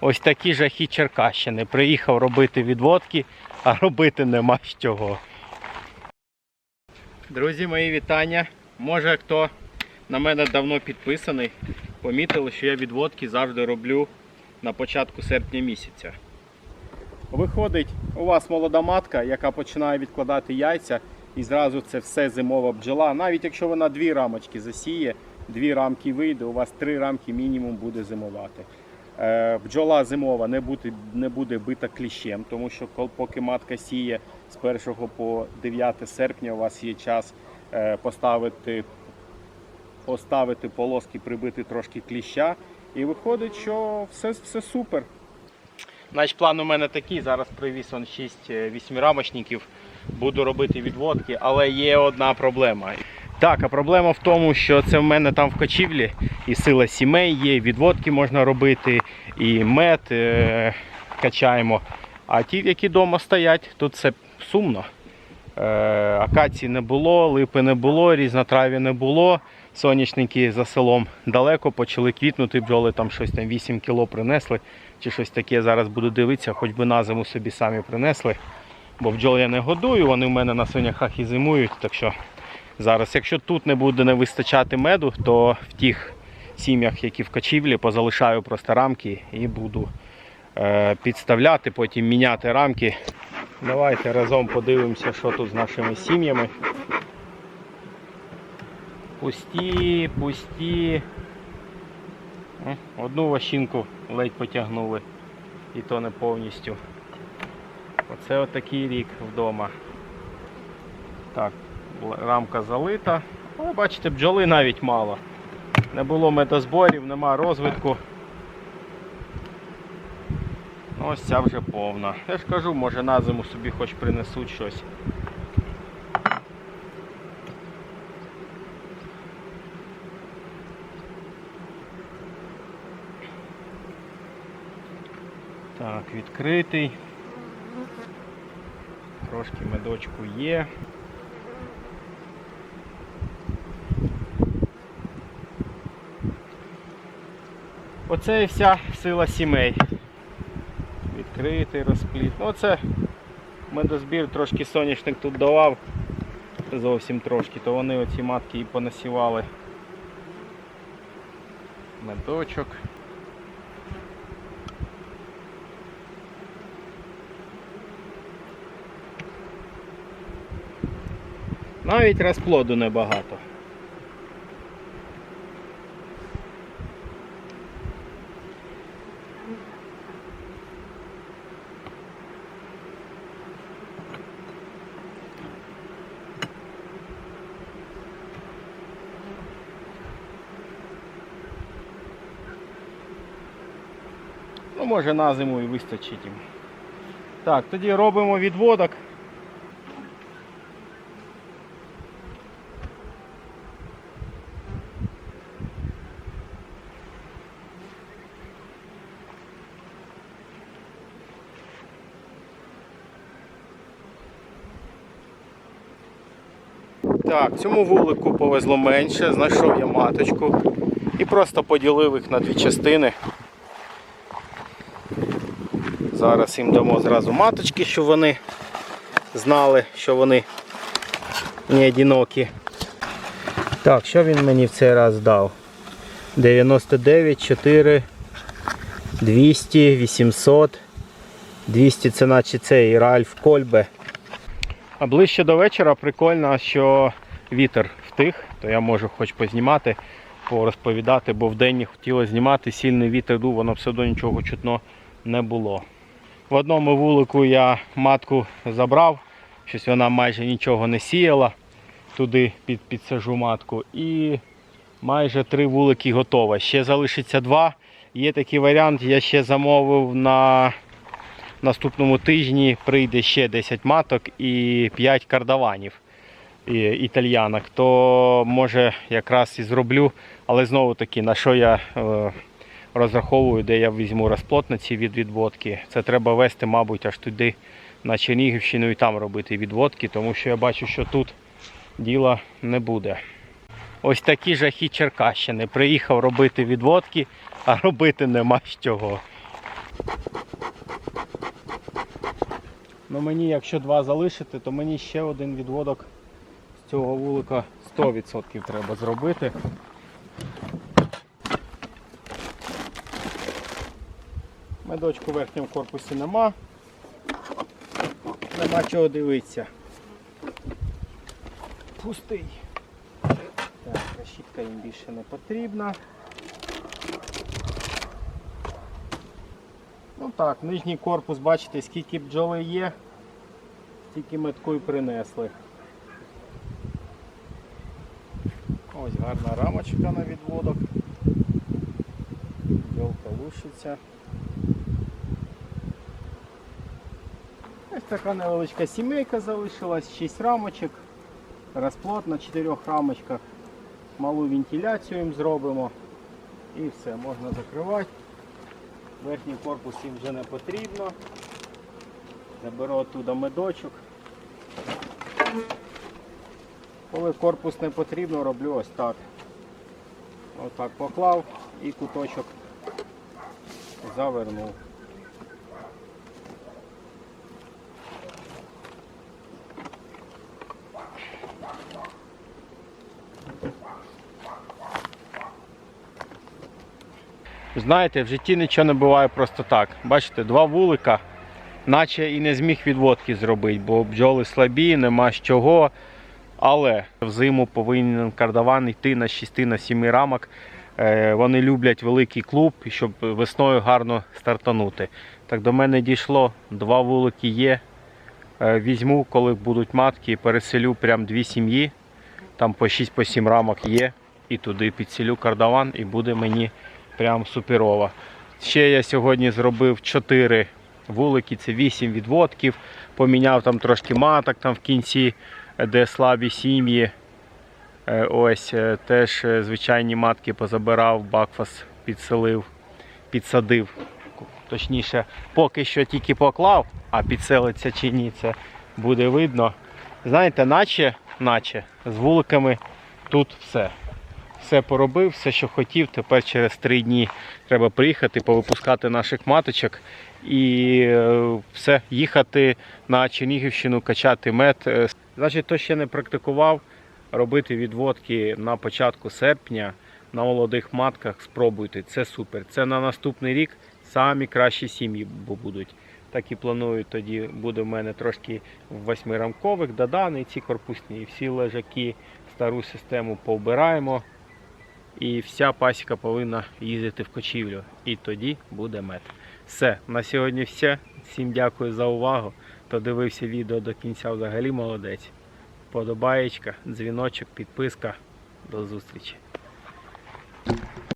Ось такі жахи Черкащини. Приїхав робити відводки, а робити нема з чого. Друзі, мої вітання. Може хто на мене давно підписаний, помітили, що я відводки завжди роблю на початку серпня місяця. Виходить, у вас молода матка, яка починає відкладати яйця, і зразу це все зимова бджола. Навіть якщо вона дві рамочки засіє, дві рамки вийде, у вас три рамки мінімум буде зимувати. Е, Бджола зимова не буде, не буде бита кліщем, тому що поки матка сіє з 1 по 9 серпня, у вас є час е, поставити, поставити полоски, прибити трошки кліща. І виходить, що все, все супер. Значить, план у мене такий. Зараз привіз он 6 вісьмирамочників. Буду робити відводки, але є одна проблема. Так, а проблема в тому, що це в мене там в кочівлі і сила сімей є, і відводки можна робити, і мед е, качаємо. А ті, які вдома стоять, тут це сумно. Е, акації не було, липи не було, різнотраві не було. Соняшники за селом далеко почали квітнути, бджоли там щось там 8 кіло принесли чи щось таке. Зараз буду дивитися, хоч би на зиму собі самі принесли. Бо бджол я не годую, вони в мене на свинях і зимують. Так що зараз, якщо тут не буде не вистачати меду, то в тих сім'ях, які в кочівлі, позалишаю просто рамки і буду е, підставляти, потім міняти рамки. Давайте разом подивимося, що тут з нашими сім'ями. Пусті, пусті. Одну ващинку ледь потягнули. І то не повністю. Оце отакий рік вдома. Так, рамка залита. Але бачите, бджоли навіть мало. Не було медозборів, нема розвитку. Ну, Ось ця вже повна. Я ж кажу, може на зиму собі хоч принесуть щось. Так, відкритий. Трошки медочку є. Оце і вся сила сімей. Відкритий розпліт. Ну оце медозбір трошки соняшник тут давав. Зовсім трошки, то вони оці матки і понасівали. Медочок. Навіть розплоду небагато. Ну, може на зиму і вистачить їм. Так, тоді робимо відводок. Так, цьому вулику повезло менше, знайшов я маточку і просто поділив їх на дві частини. Зараз їм дамо зразу маточки, щоб вони знали, що вони не одинокі. Так, що він мені в цей раз дав? 99, 4, 200, 800, 200 це наче цей Ральф Кольбе. А ближче до вечора прикольно, що вітер втих, то я можу хоч познімати, порозповідати, бо вдень не хотіло знімати, сильний вітер дув, воно все одно нічого чутно не було. В одному вулику я матку забрав, щось вона майже нічого не сіяла, туди під, підсажу матку. І майже три вулики готово. Ще залишиться два. Є такий варіант, я ще замовив на наступному тижні прийде ще 10 маток і 5 кардаванів і- італьянок, то може якраз і зроблю, але знову таки, на що я е, розраховую, де я візьму розплот на ці відвідводки. Це треба вести, мабуть, аж туди, на Чернігівщину і там робити відводки, тому що я бачу, що тут діла не буде. Ось такі жахи Черкащини. Приїхав робити відводки, а робити нема з чого. Ну Мені, якщо два залишити, то мені ще один відводок з цього вулика 100% треба зробити. Медочку в верхньому корпусі нема. Нема чого дивитися. Пустий. Так, решітка їм більше не потрібна. Ну так, нижній корпус, бачите, скільки бджоли є, стільки метку і принесли. Ось гарна рамочка на відводок. Бджолка лушиться. Така невеличка сімейка залишилась, 6 рамочок, розплод на 4 рамочках, малу вентиляцію їм зробимо і все, можна закривати. Верхній корпус їм вже не потрібно. Заберу оттуда медочок. Коли корпус не потрібно, роблю ось так. Отак поклав і куточок завернув. Знаєте, в житті нічого не буває просто так. Бачите, два вулика, наче і не зміг відводки зробити, бо бджоли слабі, нема з чого. Але взиму повинен кардаван йти на 6 на 7 рамок. Е, Вони люблять великий клуб, щоб весною гарно стартанути. Так до мене дійшло, два вулики є. Е, Візьму, коли будуть матки, переселю прям дві сім'ї. Там по 6-7 рамок є. І туди підселю кардаван, і буде мені прям суперово. Ще я сьогодні зробив 4 вулики, це 8 відводків. Поміняв там трошки маток там в кінці, де слабі сім'ї. Е, Ось е, теж е, звичайні матки позабирав, бакфас підселив, підсадив. Точніше, поки що тільки поклав, а підселиться чи ні, це буде видно. Знаєте, наче, наче з вуликами тут все все поробив, все, що хотів. Тепер через три дні треба приїхати, повипускати наших маточок і е, все, їхати на Чернігівщину, качати мед. Е, Значить, хто ще не практикував, робити відводки на початку серпня на молодих матках, спробуйте. Це супер. Це на наступний рік самі кращі сім'ї будуть. Так і планую, тоді буде в мене трошки восьмирамкових, додани, ці корпусні, і всі лежаки, стару систему повбираємо. І вся пасіка повинна їздити в кочівлю. І тоді буде мед. Все, на сьогодні все. Всім дякую за увагу. Хто дивився відео до кінця, взагалі молодець. Подобаєчка, дзвіночок, підписка. До зустрічі.